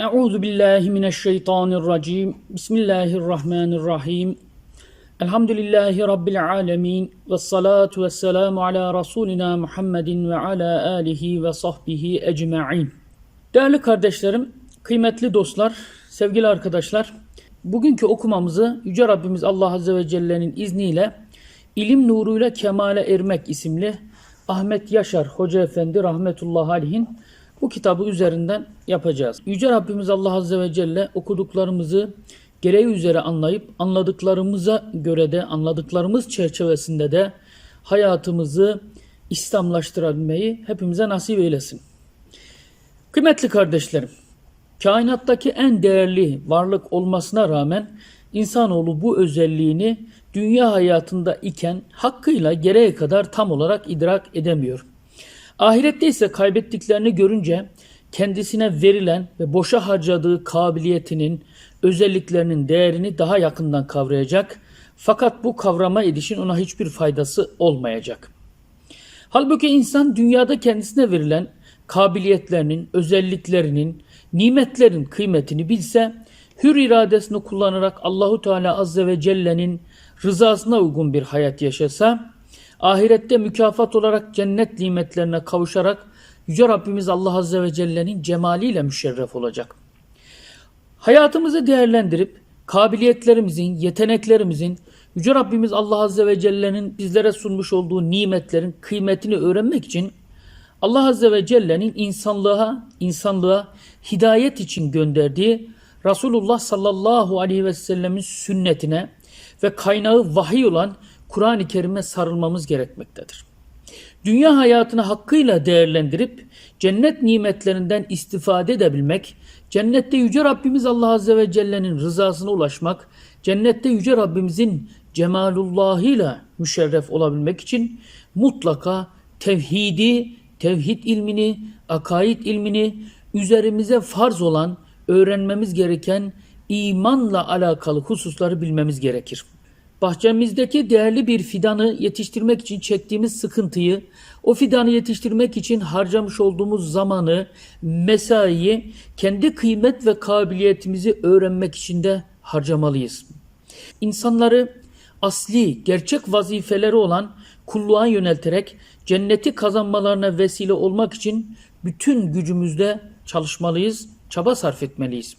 Euzu billahi mineşşeytanirracim. Bismillahirrahmanirrahim. Elhamdülillahi rabbil alamin ve salatu vesselamu ala rasulina Muhammedin ve ala alihi ve sahbihi ecmaîn. Değerli kardeşlerim, kıymetli dostlar, sevgili arkadaşlar, bugünkü okumamızı Yüce Rabbimiz Allah Azze ve Celle'nin izniyle İlim Nuruyla Kemale Ermek isimli Ahmet Yaşar Hoca Efendi rahmetullahi aleyhin bu kitabı üzerinden yapacağız. Yüce Rabbimiz Allah Azze ve Celle okuduklarımızı gereği üzere anlayıp anladıklarımıza göre de anladıklarımız çerçevesinde de hayatımızı İslamlaştırabilmeyi hepimize nasip eylesin. Kıymetli kardeşlerim, kainattaki en değerli varlık olmasına rağmen insanoğlu bu özelliğini dünya hayatında iken hakkıyla gereği kadar tam olarak idrak edemiyor. Ahirette ise kaybettiklerini görünce kendisine verilen ve boşa harcadığı kabiliyetinin, özelliklerinin değerini daha yakından kavrayacak. Fakat bu kavrama edişin ona hiçbir faydası olmayacak. Halbuki insan dünyada kendisine verilen kabiliyetlerinin, özelliklerinin, nimetlerin kıymetini bilse, hür iradesini kullanarak Allahu Teala Azze ve Celle'nin rızasına uygun bir hayat yaşasa, ahirette mükafat olarak cennet nimetlerine kavuşarak Yüce Rabbimiz Allah Azze ve Celle'nin cemaliyle müşerref olacak. Hayatımızı değerlendirip kabiliyetlerimizin, yeteneklerimizin, Yüce Rabbimiz Allah Azze ve Celle'nin bizlere sunmuş olduğu nimetlerin kıymetini öğrenmek için Allah Azze ve Celle'nin insanlığa, insanlığa hidayet için gönderdiği Resulullah sallallahu aleyhi ve sellemin sünnetine ve kaynağı vahiy olan Kur'an-ı Kerim'e sarılmamız gerekmektedir. Dünya hayatını hakkıyla değerlendirip cennet nimetlerinden istifade edebilmek, cennette Yüce Rabbimiz Allah Azze ve Celle'nin rızasına ulaşmak, cennette Yüce Rabbimizin cemalullahıyla müşerref olabilmek için mutlaka tevhidi, tevhid ilmini, akaid ilmini, üzerimize farz olan, öğrenmemiz gereken imanla alakalı hususları bilmemiz gerekir. Bahçemizdeki değerli bir fidanı yetiştirmek için çektiğimiz sıkıntıyı, o fidanı yetiştirmek için harcamış olduğumuz zamanı, mesaiyi kendi kıymet ve kabiliyetimizi öğrenmek için de harcamalıyız. İnsanları asli, gerçek vazifeleri olan kulluğa yönelterek cenneti kazanmalarına vesile olmak için bütün gücümüzle çalışmalıyız, çaba sarf etmeliyiz.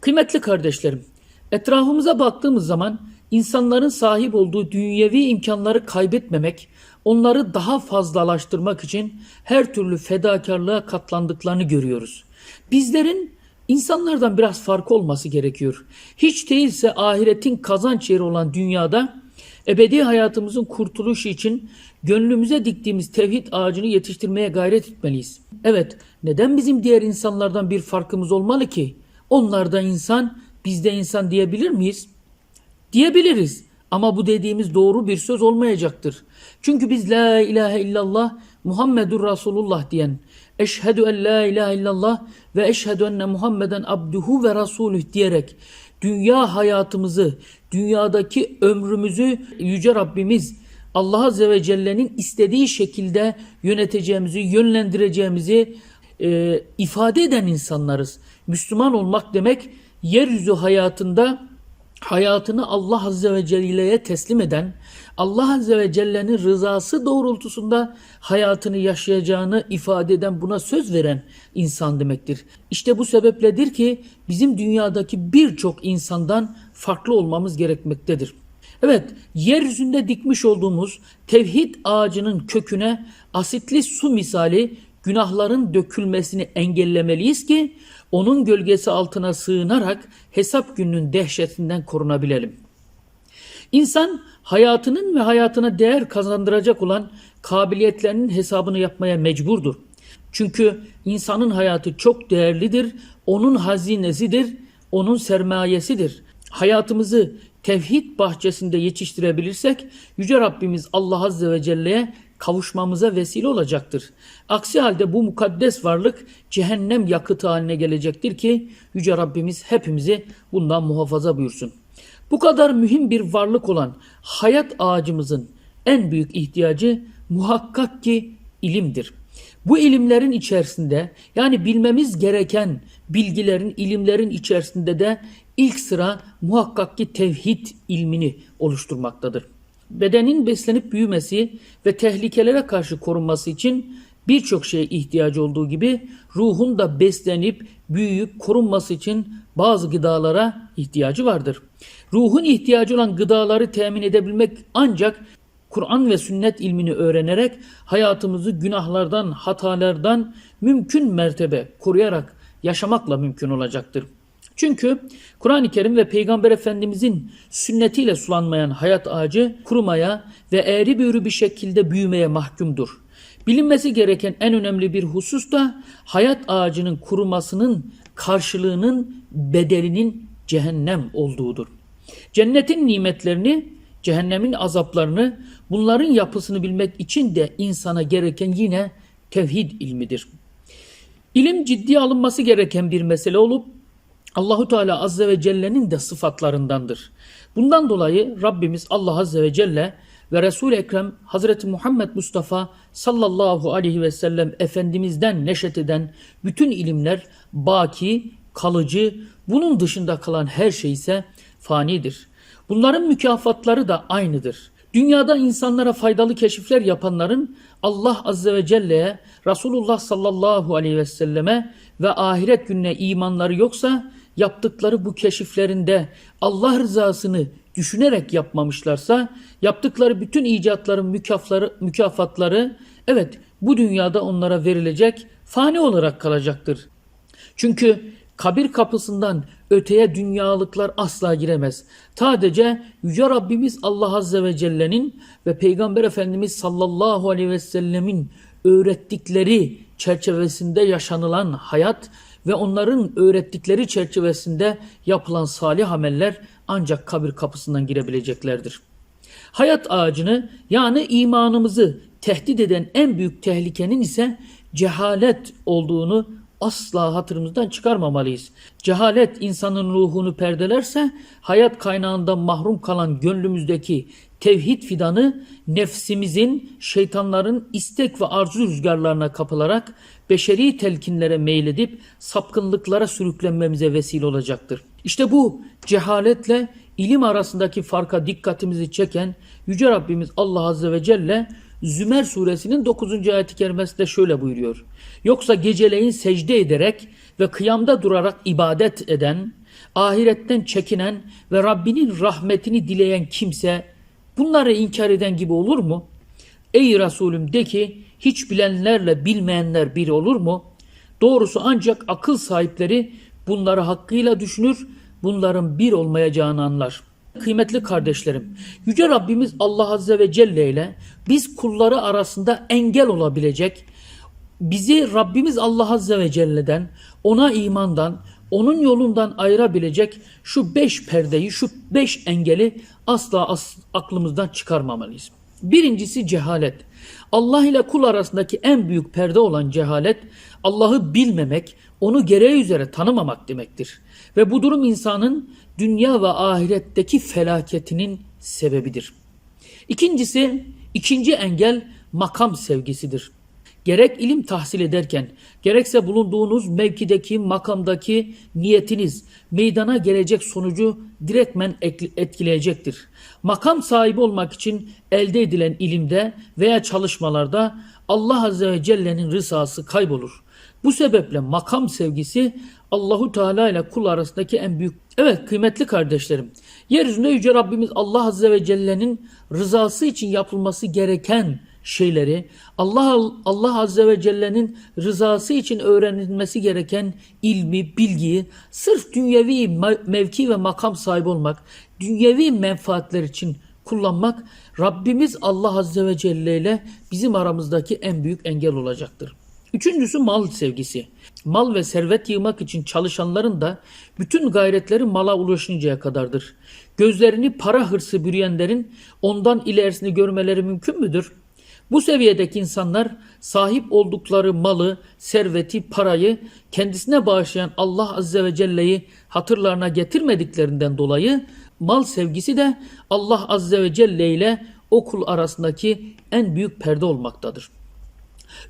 Kıymetli kardeşlerim, etrafımıza baktığımız zaman insanların sahip olduğu dünyevi imkanları kaybetmemek, onları daha fazlalaştırmak için her türlü fedakarlığa katlandıklarını görüyoruz. Bizlerin insanlardan biraz farkı olması gerekiyor. Hiç değilse ahiretin kazanç yeri olan dünyada ebedi hayatımızın kurtuluşu için gönlümüze diktiğimiz tevhid ağacını yetiştirmeye gayret etmeliyiz. Evet, neden bizim diğer insanlardan bir farkımız olmalı ki? Onlar da insan, biz de insan diyebilir miyiz? Diyebiliriz. Ama bu dediğimiz doğru bir söz olmayacaktır. Çünkü biz la ilahe illallah Muhammedur Resulullah diyen, eşhedü en la ilahe illallah ve eşhedü enne Muhammeden abduhu ve rasuluh diyerek dünya hayatımızı, dünyadaki ömrümüzü Yüce Rabbimiz Allah Azze ve Celle'nin istediği şekilde yöneteceğimizi, yönlendireceğimizi e, ifade eden insanlarız. Müslüman olmak demek yeryüzü hayatında hayatını Allah Azze ve Celle'ye teslim eden, Allah Azze ve Celle'nin rızası doğrultusunda hayatını yaşayacağını ifade eden, buna söz veren insan demektir. İşte bu sebepledir ki bizim dünyadaki birçok insandan farklı olmamız gerekmektedir. Evet, yeryüzünde dikmiş olduğumuz tevhid ağacının köküne asitli su misali günahların dökülmesini engellemeliyiz ki onun gölgesi altına sığınarak hesap gününün dehşetinden korunabilelim. İnsan hayatının ve hayatına değer kazandıracak olan kabiliyetlerinin hesabını yapmaya mecburdur. Çünkü insanın hayatı çok değerlidir, onun hazinesidir, onun sermayesidir. Hayatımızı tevhid bahçesinde yetiştirebilirsek Yüce Rabbimiz Allah Azze ve Celle'ye kavuşmamıza vesile olacaktır. Aksi halde bu mukaddes varlık cehennem yakıtı haline gelecektir ki Yüce Rabbimiz hepimizi bundan muhafaza buyursun. Bu kadar mühim bir varlık olan hayat ağacımızın en büyük ihtiyacı muhakkak ki ilimdir. Bu ilimlerin içerisinde yani bilmemiz gereken bilgilerin, ilimlerin içerisinde de ilk sıra muhakkak ki tevhid ilmini oluşturmaktadır. Bedenin beslenip büyümesi ve tehlikelere karşı korunması için birçok şeye ihtiyacı olduğu gibi ruhun da beslenip büyüyüp korunması için bazı gıdalara ihtiyacı vardır. Ruhun ihtiyacı olan gıdaları temin edebilmek ancak Kur'an ve sünnet ilmini öğrenerek hayatımızı günahlardan, hatalardan mümkün mertebe koruyarak yaşamakla mümkün olacaktır. Çünkü Kur'an-ı Kerim ve Peygamber Efendimizin sünnetiyle sulanmayan hayat ağacı kurumaya ve eğri büğrü bir şekilde büyümeye mahkumdur. Bilinmesi gereken en önemli bir husus da hayat ağacının kurumasının karşılığının bedelinin cehennem olduğudur. Cennetin nimetlerini, cehennemin azaplarını, bunların yapısını bilmek için de insana gereken yine tevhid ilmidir. İlim ciddiye alınması gereken bir mesele olup Allahu Teala Azze ve Celle'nin de sıfatlarındandır. Bundan dolayı Rabbimiz Allah Azze ve Celle ve Resul-i Ekrem Hazreti Muhammed Mustafa sallallahu aleyhi ve sellem Efendimiz'den neşet eden bütün ilimler baki, kalıcı, bunun dışında kalan her şey ise fanidir. Bunların mükafatları da aynıdır. Dünyada insanlara faydalı keşifler yapanların Allah Azze ve Celle'ye, Resulullah sallallahu aleyhi ve selleme ve ahiret gününe imanları yoksa yaptıkları bu keşiflerinde Allah rızasını düşünerek yapmamışlarsa yaptıkları bütün icatların mükafları, mükafatları evet bu dünyada onlara verilecek fani olarak kalacaktır. Çünkü kabir kapısından öteye dünyalıklar asla giremez. Sadece Yüce Rabbimiz Allah Azze ve Celle'nin ve Peygamber Efendimiz sallallahu aleyhi ve sellemin öğrettikleri çerçevesinde yaşanılan hayat ve onların öğrettikleri çerçevesinde yapılan salih ameller ancak kabir kapısından girebileceklerdir. Hayat ağacını yani imanımızı tehdit eden en büyük tehlikenin ise cehalet olduğunu asla hatırımızdan çıkarmamalıyız. Cehalet insanın ruhunu perdelerse hayat kaynağından mahrum kalan gönlümüzdeki tevhid fidanı nefsimizin, şeytanların istek ve arzu rüzgarlarına kapılarak beşeri telkinlere meyledip sapkınlıklara sürüklenmemize vesile olacaktır. İşte bu cehaletle ilim arasındaki farka dikkatimizi çeken Yüce Rabbimiz Allah Azze ve Celle Zümer suresinin 9. ayet-i kerimesinde şöyle buyuruyor. Yoksa geceleyin secde ederek ve kıyamda durarak ibadet eden, ahiretten çekinen ve Rabbinin rahmetini dileyen kimse bunları inkar eden gibi olur mu? Ey Resulüm de ki hiç bilenlerle bilmeyenler bir olur mu? Doğrusu ancak akıl sahipleri bunları hakkıyla düşünür, bunların bir olmayacağını anlar.'' Kıymetli kardeşlerim, Yüce Rabbimiz Allah Azze ve Celle ile biz kulları arasında engel olabilecek, bizi Rabbimiz Allah Azze ve Celle'den, ona imandan, onun yolundan ayırabilecek şu beş perdeyi, şu beş engeli asla as aklımızdan çıkarmamalıyız. Birincisi cehalet. Allah ile kul arasındaki en büyük perde olan cehalet, Allah'ı bilmemek, onu gereği üzere tanımamak demektir. Ve bu durum insanın dünya ve ahiretteki felaketinin sebebidir. İkincisi, ikinci engel makam sevgisidir. Gerek ilim tahsil ederken, gerekse bulunduğunuz mevkideki, makamdaki niyetiniz meydana gelecek sonucu direktmen etkileyecektir. Makam sahibi olmak için elde edilen ilimde veya çalışmalarda Allah Azze ve Celle'nin rızası kaybolur. Bu sebeple makam sevgisi Allahu Teala ile kul arasındaki en büyük Evet kıymetli kardeşlerim. Yeryüzünde yüce Rabbimiz Allah Azze ve Celle'nin rızası için yapılması gereken şeyleri, Allah Allah Azze ve Celle'nin rızası için öğrenilmesi gereken ilmi, bilgiyi sırf dünyevi mevki ve makam sahibi olmak, dünyevi menfaatler için kullanmak Rabbimiz Allah Azze ve Celle ile bizim aramızdaki en büyük engel olacaktır. Üçüncüsü mal sevgisi. Mal ve servet yığmak için çalışanların da bütün gayretleri mala ulaşıncaya kadardır. Gözlerini para hırsı bürüyenlerin ondan ilerisini görmeleri mümkün müdür? Bu seviyedeki insanlar sahip oldukları malı, serveti, parayı kendisine bağışlayan Allah Azze ve Celle'yi hatırlarına getirmediklerinden dolayı mal sevgisi de Allah Azze ve Celle ile okul arasındaki en büyük perde olmaktadır.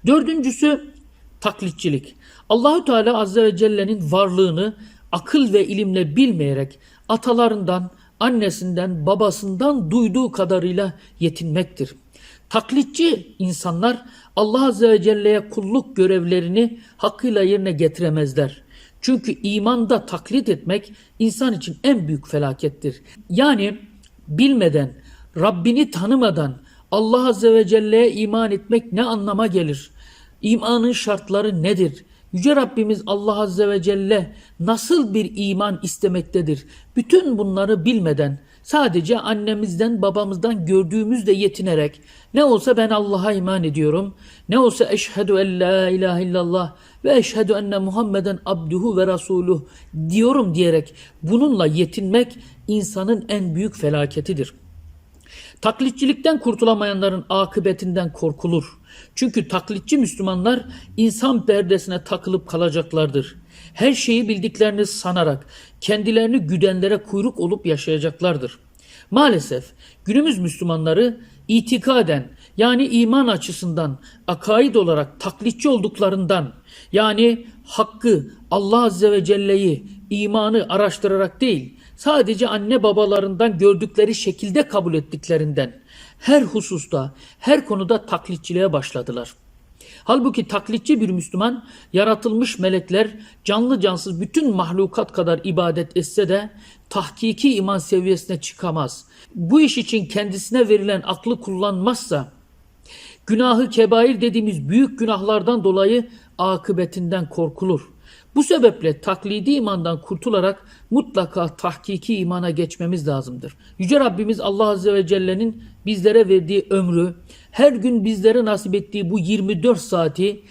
Dördüncüsü taklitçilik. Allahü Teala Azze ve Celle'nin varlığını akıl ve ilimle bilmeyerek atalarından, annesinden, babasından duyduğu kadarıyla yetinmektir. Taklitçi insanlar Allah Azze ve Celle'ye kulluk görevlerini hakkıyla yerine getiremezler. Çünkü imanda taklit etmek insan için en büyük felakettir. Yani bilmeden, Rabbini tanımadan Allah Azze ve Celle'ye iman etmek ne anlama gelir? İmanın şartları nedir? Yüce Rabbimiz Allah Azze ve Celle nasıl bir iman istemektedir? Bütün bunları bilmeden sadece annemizden babamızdan gördüğümüzle yetinerek ne olsa ben Allah'a iman ediyorum. Ne olsa eşhedü en la ilahe illallah ve eşhedü enne Muhammeden abduhu ve rasuluh diyorum diyerek bununla yetinmek insanın en büyük felaketidir. Taklitçilikten kurtulamayanların akıbetinden korkulur. Çünkü taklitçi Müslümanlar insan perdesine takılıp kalacaklardır. Her şeyi bildiklerini sanarak kendilerini güdenlere kuyruk olup yaşayacaklardır. Maalesef günümüz Müslümanları itikaden yani iman açısından akaid olarak taklitçi olduklarından yani hakkı Allah Azze ve Celle'yi imanı araştırarak değil sadece anne babalarından gördükleri şekilde kabul ettiklerinden her hususta, her konuda taklitçiliğe başladılar. Halbuki taklitçi bir Müslüman yaratılmış melekler canlı cansız bütün mahlukat kadar ibadet etse de tahkiki iman seviyesine çıkamaz. Bu iş için kendisine verilen aklı kullanmazsa günahı kebair dediğimiz büyük günahlardan dolayı akıbetinden korkulur. Bu sebeple taklidi imandan kurtularak mutlaka tahkiki imana geçmemiz lazımdır. Yüce Rabbimiz Allah Azze ve Celle'nin bizlere verdiği ömrü, her gün bizlere nasip ettiği bu 24 saati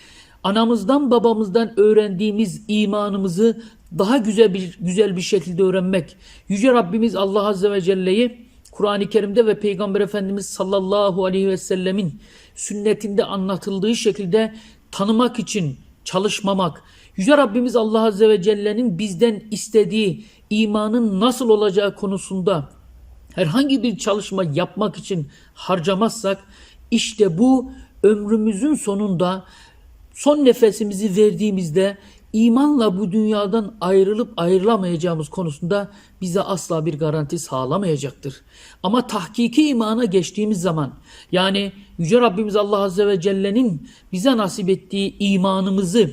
anamızdan babamızdan öğrendiğimiz imanımızı daha güzel bir güzel bir şekilde öğrenmek. Yüce Rabbimiz Allah Azze ve Celle'yi Kur'an-ı Kerim'de ve Peygamber Efendimiz sallallahu aleyhi ve sellemin sünnetinde anlatıldığı şekilde tanımak için çalışmamak, Yüce Rabbimiz Allah Azze ve Celle'nin bizden istediği imanın nasıl olacağı konusunda herhangi bir çalışma yapmak için harcamazsak işte bu ömrümüzün sonunda son nefesimizi verdiğimizde imanla bu dünyadan ayrılıp ayrılamayacağımız konusunda bize asla bir garanti sağlamayacaktır. Ama tahkiki imana geçtiğimiz zaman yani Yüce Rabbimiz Allah Azze ve Celle'nin bize nasip ettiği imanımızı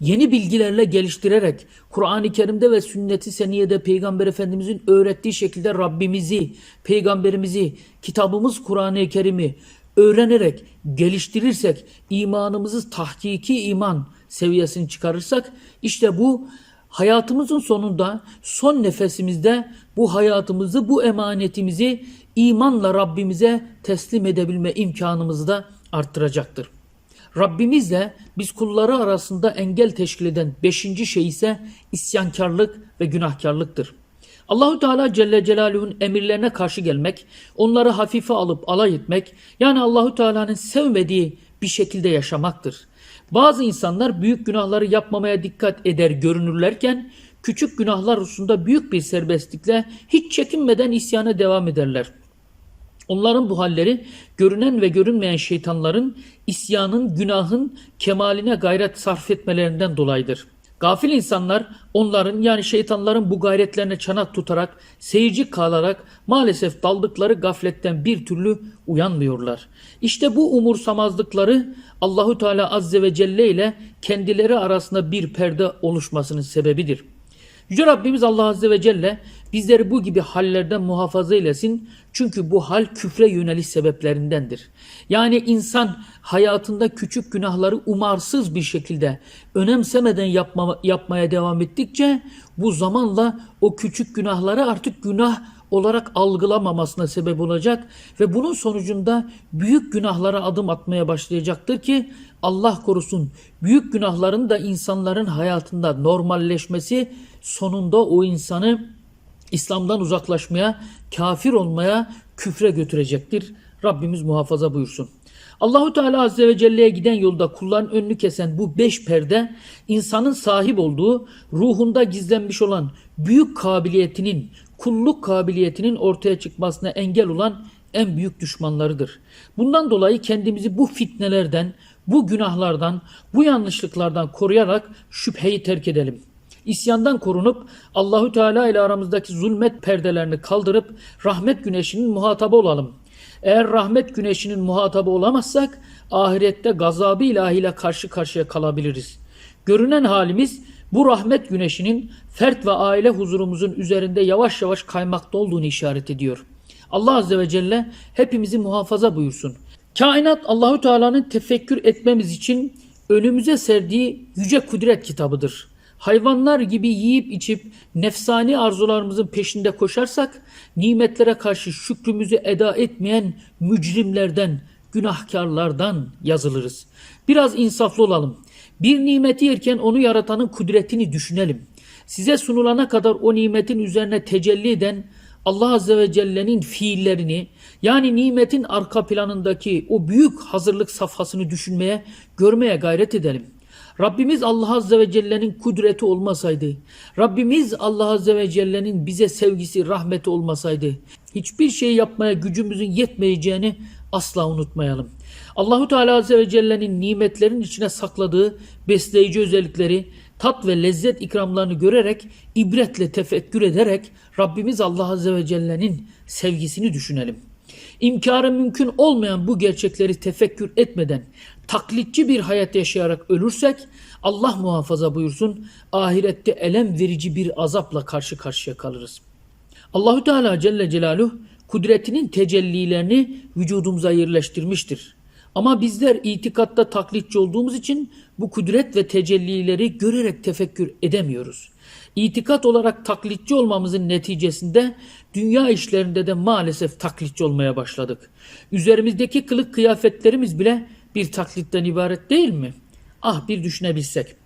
yeni bilgilerle geliştirerek Kur'an-ı Kerim'de ve sünnet-i seniyede Peygamber Efendimizin öğrettiği şekilde Rabbimizi, Peygamberimizi, kitabımız Kur'an-ı Kerim'i öğrenerek geliştirirsek, imanımızı tahkiki iman seviyesini çıkarırsak işte bu hayatımızın sonunda son nefesimizde bu hayatımızı, bu emanetimizi imanla Rabbimize teslim edebilme imkanımızı da arttıracaktır. Rabbimizle biz kulları arasında engel teşkil eden beşinci şey ise isyankarlık ve günahkarlıktır. Allahu Teala Celle Celaluhu'nun emirlerine karşı gelmek, onları hafife alıp alay etmek, yani Allahu Teala'nın sevmediği bir şekilde yaşamaktır. Bazı insanlar büyük günahları yapmamaya dikkat eder görünürlerken, küçük günahlar hususunda büyük bir serbestlikle hiç çekinmeden isyana devam ederler. Onların bu halleri görünen ve görünmeyen şeytanların isyanın, günahın kemaline gayret sarf etmelerinden dolayıdır. Gafil insanlar onların yani şeytanların bu gayretlerine çanak tutarak, seyirci kalarak maalesef daldıkları gafletten bir türlü uyanmıyorlar. İşte bu umursamazlıkları Allahu Teala Azze ve Celle ile kendileri arasında bir perde oluşmasının sebebidir. Yüce Rabbimiz Allah Azze ve Celle bizleri bu gibi hallerden muhafaza eylesin. Çünkü bu hal küfre yöneliş sebeplerindendir. Yani insan hayatında küçük günahları umarsız bir şekilde önemsemeden yapma, yapmaya devam ettikçe bu zamanla o küçük günahları artık günah olarak algılamamasına sebep olacak ve bunun sonucunda büyük günahlara adım atmaya başlayacaktır ki Allah korusun büyük günahların da insanların hayatında normalleşmesi sonunda o insanı İslam'dan uzaklaşmaya, kafir olmaya, küfre götürecektir. Rabbimiz muhafaza buyursun. Allahu Teala Azze ve Celle'ye giden yolda kulların önünü kesen bu beş perde insanın sahip olduğu ruhunda gizlenmiş olan büyük kabiliyetinin, kulluk kabiliyetinin ortaya çıkmasına engel olan en büyük düşmanlarıdır. Bundan dolayı kendimizi bu fitnelerden, bu günahlardan, bu yanlışlıklardan koruyarak şüpheyi terk edelim. İsyandan korunup Allahü Teala ile aramızdaki zulmet perdelerini kaldırıp rahmet güneşinin muhatabı olalım. Eğer rahmet güneşinin muhatabı olamazsak ahirette gazabı ilahiyle karşı karşıya kalabiliriz. Görünen halimiz bu rahmet güneşinin fert ve aile huzurumuzun üzerinde yavaş yavaş kaymakta olduğunu işaret ediyor. Allah Azze ve Celle hepimizi muhafaza buyursun. Kainat Allahü Teala'nın tefekkür etmemiz için önümüze serdiği yüce kudret kitabıdır. Hayvanlar gibi yiyip içip nefsani arzularımızın peşinde koşarsak nimetlere karşı şükrümüzü eda etmeyen mücrimlerden, günahkarlardan yazılırız. Biraz insaflı olalım. Bir nimeti yerken onu yaratanın kudretini düşünelim. Size sunulana kadar o nimetin üzerine tecelli eden Allah Azze ve Celle'nin fiillerini yani nimetin arka planındaki o büyük hazırlık safhasını düşünmeye, görmeye gayret edelim. Rabbimiz Allah Azze ve Celle'nin kudreti olmasaydı, Rabbimiz Allah Azze ve Celle'nin bize sevgisi, rahmeti olmasaydı, hiçbir şey yapmaya gücümüzün yetmeyeceğini asla unutmayalım. Allahu Teala Azze ve Celle'nin nimetlerin içine sakladığı besleyici özellikleri, tat ve lezzet ikramlarını görerek, ibretle tefekkür ederek Rabbimiz Allah Azze ve Celle'nin sevgisini düşünelim. İmkarı mümkün olmayan bu gerçekleri tefekkür etmeden taklitçi bir hayat yaşayarak ölürsek Allah muhafaza buyursun ahirette elem verici bir azapla karşı karşıya kalırız. Allahü Teala Celle Celaluhu kudretinin tecellilerini vücudumuza yerleştirmiştir. Ama bizler itikatta taklitçi olduğumuz için bu kudret ve tecellileri görerek tefekkür edemiyoruz. İtikat olarak taklitçi olmamızın neticesinde dünya işlerinde de maalesef taklitçi olmaya başladık. Üzerimizdeki kılık kıyafetlerimiz bile bir taklitten ibaret değil mi? Ah bir düşünebilsek.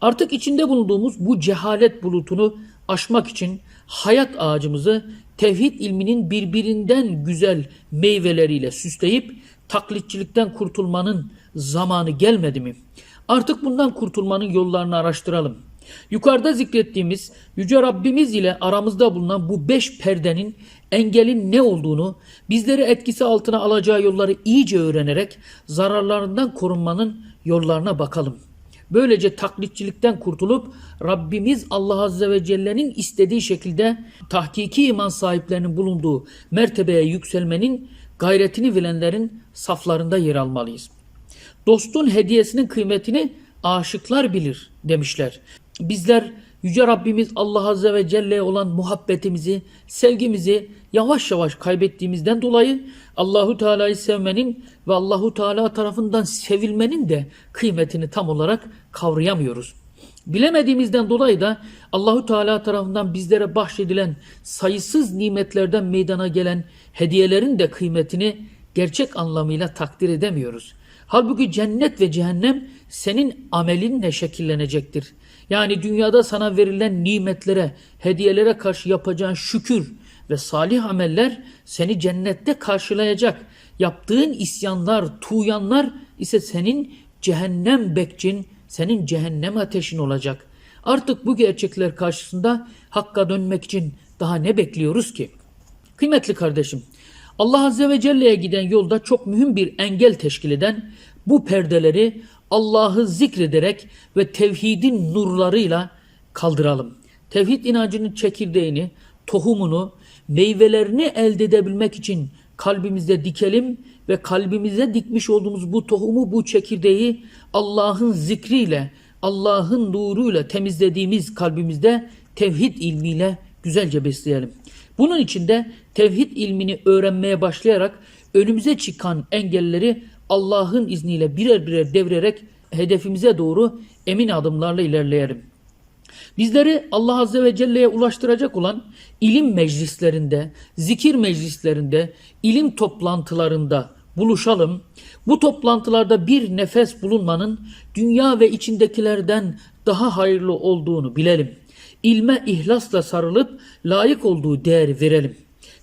Artık içinde bulunduğumuz bu cehalet bulutunu aşmak için hayat ağacımızı tevhid ilminin birbirinden güzel meyveleriyle süsleyip taklitçilikten kurtulmanın zamanı gelmedi mi? Artık bundan kurtulmanın yollarını araştıralım. Yukarıda zikrettiğimiz Yüce Rabbimiz ile aramızda bulunan bu beş perdenin engelin ne olduğunu, bizleri etkisi altına alacağı yolları iyice öğrenerek zararlarından korunmanın yollarına bakalım. Böylece taklitçilikten kurtulup Rabbimiz Allah Azze ve Celle'nin istediği şekilde tahkiki iman sahiplerinin bulunduğu mertebeye yükselmenin gayretini verenlerin saflarında yer almalıyız. Dostun hediyesinin kıymetini aşıklar bilir demişler. Bizler Yüce Rabbimiz Allah Azze ve Celle'ye olan muhabbetimizi, sevgimizi yavaş yavaş kaybettiğimizden dolayı Allahu Teala'yı sevmenin ve Allahu Teala tarafından sevilmenin de kıymetini tam olarak kavrayamıyoruz. Bilemediğimizden dolayı da Allahu Teala tarafından bizlere bahşedilen sayısız nimetlerden meydana gelen hediyelerin de kıymetini gerçek anlamıyla takdir edemiyoruz. Halbuki cennet ve cehennem senin amelinle şekillenecektir. Yani dünyada sana verilen nimetlere, hediyelere karşı yapacağın şükür ve salih ameller seni cennette karşılayacak. Yaptığın isyanlar, tuğyanlar ise senin cehennem bekçin, senin cehennem ateşin olacak. Artık bu gerçekler karşısında hakka dönmek için daha ne bekliyoruz ki? Kıymetli kardeşim, Allah Azze ve Celle'ye giden yolda çok mühim bir engel teşkil eden bu perdeleri Allah'ı zikrederek ve tevhidin nurlarıyla kaldıralım. Tevhid inancının çekirdeğini, tohumunu, meyvelerini elde edebilmek için kalbimizde dikelim ve kalbimize dikmiş olduğumuz bu tohumu, bu çekirdeği Allah'ın zikriyle, Allah'ın nuruyla temizlediğimiz kalbimizde tevhid ilmiyle güzelce besleyelim. Bunun için de tevhid ilmini öğrenmeye başlayarak önümüze çıkan engelleri Allah'ın izniyle birer birer devirerek hedefimize doğru emin adımlarla ilerleyelim. Bizleri Allah Azze ve Celle'ye ulaştıracak olan ilim meclislerinde, zikir meclislerinde, ilim toplantılarında buluşalım. Bu toplantılarda bir nefes bulunmanın dünya ve içindekilerden daha hayırlı olduğunu bilelim. İlme ihlasla sarılıp layık olduğu değeri verelim.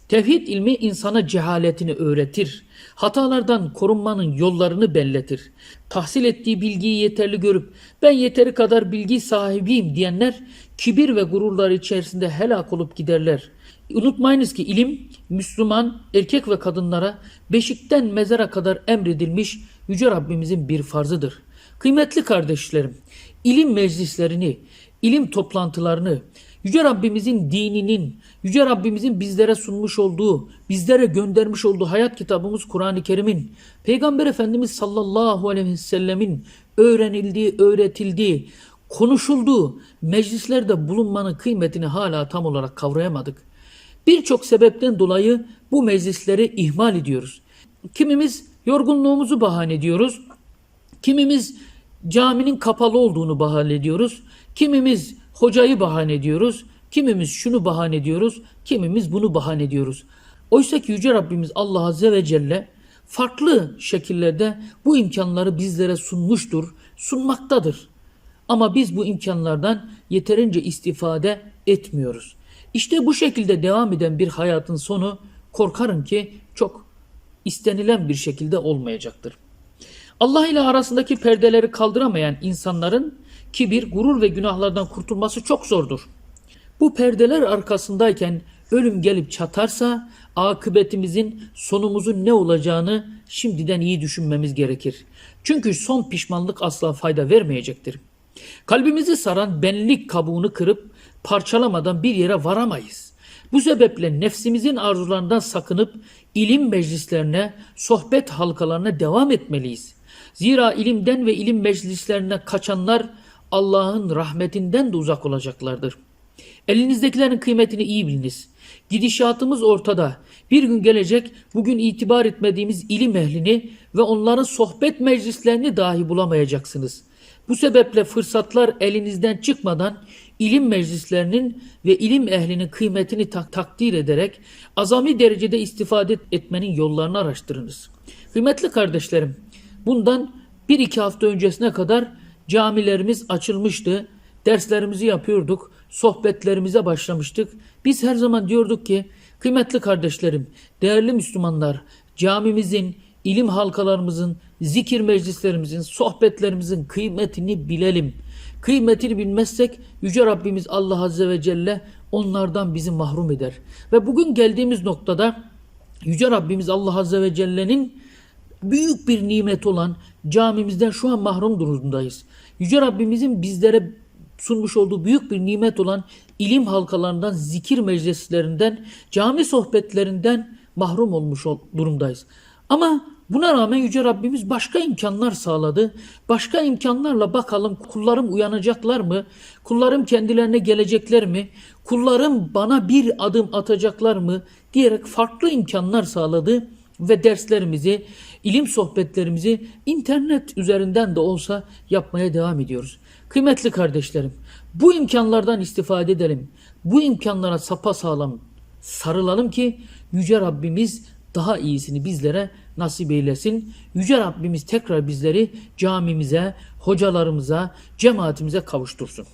Tevhid ilmi insana cehaletini öğretir. Hatalardan korunmanın yollarını belletir. Tahsil ettiği bilgiyi yeterli görüp ben yeteri kadar bilgi sahibiyim diyenler kibir ve gururlar içerisinde helak olup giderler. Unutmayınız ki ilim Müslüman erkek ve kadınlara beşikten mezara kadar emredilmiş Yüce Rabbimizin bir farzıdır. Kıymetli kardeşlerim, ilim meclislerini, ilim toplantılarını, Yüce Rabbimizin dininin, Yüce Rabbimizin bizlere sunmuş olduğu, bizlere göndermiş olduğu hayat kitabımız Kur'an-ı Kerim'in, Peygamber Efendimiz sallallahu aleyhi ve sellemin öğrenildiği, öğretildiği, konuşulduğu meclislerde bulunmanın kıymetini hala tam olarak kavrayamadık. Birçok sebepten dolayı bu meclisleri ihmal ediyoruz. Kimimiz yorgunluğumuzu bahane ediyoruz. Kimimiz caminin kapalı olduğunu bahane ediyoruz. Kimimiz hocayı bahane ediyoruz. Kimimiz şunu bahane ediyoruz. Kimimiz bunu bahane ediyoruz. Oysa ki Yüce Rabbimiz Allah Azze ve Celle farklı şekillerde bu imkanları bizlere sunmuştur, sunmaktadır. Ama biz bu imkanlardan yeterince istifade etmiyoruz. İşte bu şekilde devam eden bir hayatın sonu korkarım ki çok istenilen bir şekilde olmayacaktır. Allah ile arasındaki perdeleri kaldıramayan insanların kibir, gurur ve günahlardan kurtulması çok zordur. Bu perdeler arkasındayken ölüm gelip çatarsa akıbetimizin, sonumuzun ne olacağını şimdiden iyi düşünmemiz gerekir. Çünkü son pişmanlık asla fayda vermeyecektir. Kalbimizi saran benlik kabuğunu kırıp parçalamadan bir yere varamayız. Bu sebeple nefsimizin arzularından sakınıp ilim meclislerine, sohbet halkalarına devam etmeliyiz. Zira ilimden ve ilim meclislerine kaçanlar Allah'ın rahmetinden de uzak olacaklardır. Elinizdekilerin kıymetini iyi biliniz. Gidişatımız ortada. Bir gün gelecek bugün itibar etmediğimiz ilim ehlini ve onların sohbet meclislerini dahi bulamayacaksınız. Bu sebeple fırsatlar elinizden çıkmadan ilim meclislerinin ve ilim ehlinin kıymetini tak- takdir ederek azami derecede istifade etmenin yollarını araştırınız. Kıymetli kardeşlerim, bundan bir iki hafta öncesine kadar camilerimiz açılmıştı. Derslerimizi yapıyorduk, sohbetlerimize başlamıştık. Biz her zaman diyorduk ki, kıymetli kardeşlerim, değerli Müslümanlar, camimizin, ilim halkalarımızın, zikir meclislerimizin, sohbetlerimizin kıymetini bilelim. Kıymetini bilmezsek Yüce Rabbimiz Allah Azze ve Celle onlardan bizi mahrum eder. Ve bugün geldiğimiz noktada Yüce Rabbimiz Allah Azze ve Celle'nin büyük bir nimet olan camimizden şu an mahrum durumdayız. Yüce Rabbimizin bizlere sunmuş olduğu büyük bir nimet olan ilim halkalarından, zikir meclislerinden, cami sohbetlerinden mahrum olmuş ol- durumdayız. Ama buna rağmen Yüce Rabbimiz başka imkanlar sağladı. Başka imkanlarla bakalım kullarım uyanacaklar mı? Kullarım kendilerine gelecekler mi? Kullarım bana bir adım atacaklar mı? Diyerek farklı imkanlar sağladı ve derslerimizi, ilim sohbetlerimizi internet üzerinden de olsa yapmaya devam ediyoruz. Kıymetli kardeşlerim, bu imkanlardan istifade edelim. Bu imkanlara sapa sağlam sarılalım ki Yüce Rabbimiz daha iyisini bizlere nasip eylesin. Yüce Rabbimiz tekrar bizleri camimize, hocalarımıza, cemaatimize kavuştursun.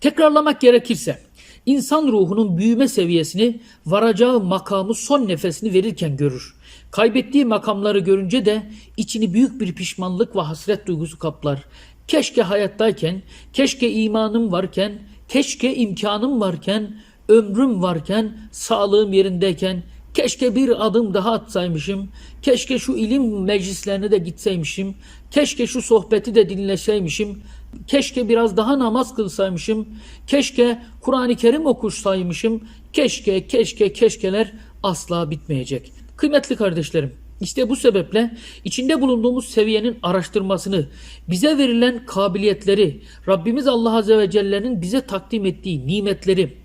Tekrarlamak gerekirse insan ruhunun büyüme seviyesini varacağı makamı son nefesini verirken görür. Kaybettiği makamları görünce de içini büyük bir pişmanlık ve hasret duygusu kaplar. Keşke hayattayken, keşke imanım varken, keşke imkanım varken, ömrüm varken, sağlığım yerindeyken, keşke bir adım daha atsaymışım, keşke şu ilim meclislerine de gitseymişim, keşke şu sohbeti de dinleseymişim, keşke biraz daha namaz kılsaymışım, keşke Kur'an-ı Kerim okursaymışım, keşke, keşke, keşkeler asla bitmeyecek. Kıymetli kardeşlerim, işte bu sebeple içinde bulunduğumuz seviyenin araştırmasını, bize verilen kabiliyetleri, Rabbimiz Allah Azze ve Celle'nin bize takdim ettiği nimetleri,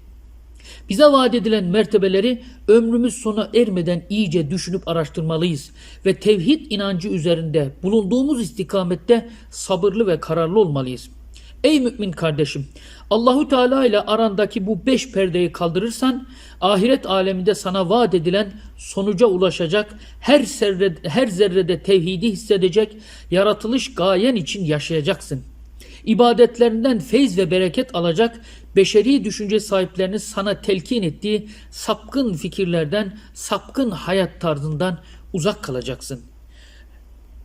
bize vaat edilen mertebeleri ömrümüz sona ermeden iyice düşünüp araştırmalıyız ve tevhid inancı üzerinde bulunduğumuz istikamette sabırlı ve kararlı olmalıyız. Ey mümin kardeşim, Allahu Teala ile arandaki bu beş perdeyi kaldırırsan ahiret aleminde sana vaat edilen sonuca ulaşacak, her zerrede, her zerrede tevhidi hissedecek, yaratılış gayen için yaşayacaksın. İbadetlerinden feyz ve bereket alacak beşeri düşünce sahiplerinin sana telkin ettiği sapkın fikirlerden, sapkın hayat tarzından uzak kalacaksın.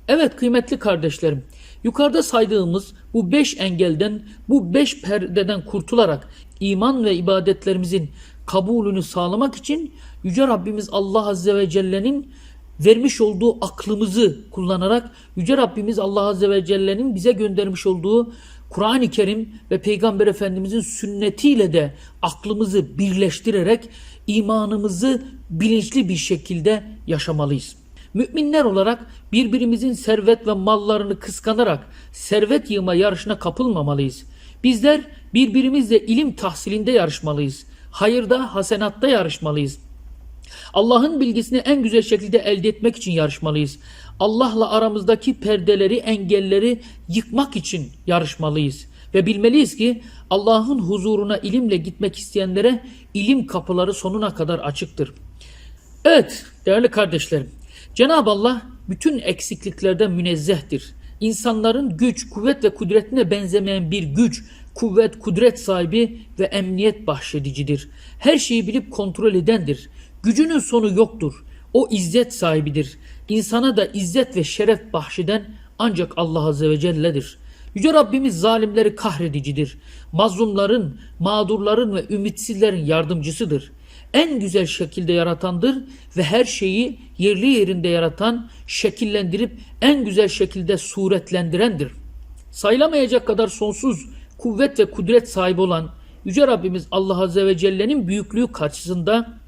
Evet kıymetli kardeşlerim, yukarıda saydığımız bu beş engelden, bu beş perdeden kurtularak iman ve ibadetlerimizin kabulünü sağlamak için Yüce Rabbimiz Allah Azze ve Celle'nin vermiş olduğu aklımızı kullanarak Yüce Rabbimiz Allah Azze ve Celle'nin bize göndermiş olduğu Kur'an-ı Kerim ve Peygamber Efendimizin sünnetiyle de aklımızı birleştirerek imanımızı bilinçli bir şekilde yaşamalıyız. Müminler olarak birbirimizin servet ve mallarını kıskanarak servet yığma yarışına kapılmamalıyız. Bizler birbirimizle ilim tahsilinde yarışmalıyız. Hayırda, hasenatta yarışmalıyız. Allah'ın bilgisini en güzel şekilde elde etmek için yarışmalıyız. Allah'la aramızdaki perdeleri, engelleri yıkmak için yarışmalıyız. Ve bilmeliyiz ki Allah'ın huzuruna ilimle gitmek isteyenlere ilim kapıları sonuna kadar açıktır. Evet değerli kardeşlerim. Cenab-ı Allah bütün eksikliklerden münezzehtir. İnsanların güç, kuvvet ve kudretine benzemeyen bir güç, kuvvet, kudret sahibi ve emniyet bahşedicidir. Her şeyi bilip kontrol edendir. Gücünün sonu yoktur. O izzet sahibidir. İnsana da izzet ve şeref bahşeden ancak Allah Azze ve Celle'dir. Yüce Rabbimiz zalimleri kahredicidir. Mazlumların, mağdurların ve ümitsizlerin yardımcısıdır. En güzel şekilde yaratandır ve her şeyi yerli yerinde yaratan, şekillendirip en güzel şekilde suretlendirendir. Sayılamayacak kadar sonsuz kuvvet ve kudret sahibi olan Yüce Rabbimiz Allah Azze ve Celle'nin büyüklüğü karşısında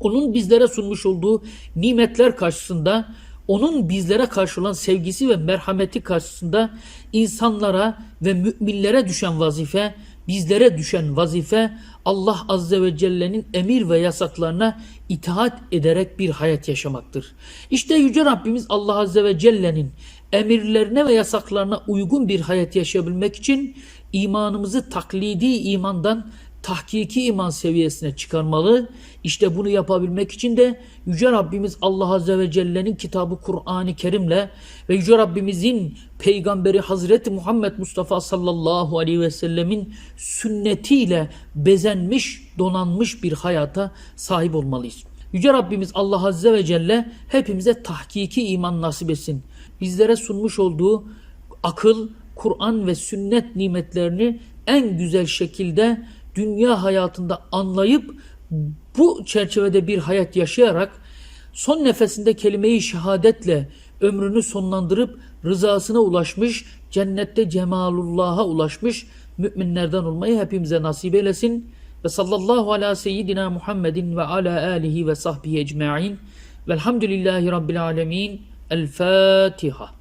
onun bizlere sunmuş olduğu nimetler karşısında, onun bizlere karşı olan sevgisi ve merhameti karşısında insanlara ve müminlere düşen vazife, bizlere düşen vazife Allah Azze ve Celle'nin emir ve yasaklarına itaat ederek bir hayat yaşamaktır. İşte Yüce Rabbimiz Allah Azze ve Celle'nin emirlerine ve yasaklarına uygun bir hayat yaşayabilmek için imanımızı taklidi imandan tahkiki iman seviyesine çıkarmalı. İşte bunu yapabilmek için de Yüce Rabbimiz Allah Azze ve Celle'nin kitabı Kur'an-ı Kerim'le ve Yüce Rabbimizin peygamberi Hazreti Muhammed Mustafa sallallahu aleyhi ve sellemin sünnetiyle bezenmiş, donanmış bir hayata sahip olmalıyız. Yüce Rabbimiz Allah Azze ve Celle hepimize tahkiki iman nasip etsin. Bizlere sunmuş olduğu akıl, Kur'an ve sünnet nimetlerini en güzel şekilde dünya hayatında anlayıp bu çerçevede bir hayat yaşayarak son nefesinde kelime-i şehadetle ömrünü sonlandırıp rızasına ulaşmış, cennette cemalullah'a ulaşmış müminlerden olmayı hepimize nasip eylesin. Ve sallallahu ala seyyidina Muhammedin ve ala alihi ve sahbihi ecma'in. Velhamdülillahi Rabbil alemin. El Fatiha.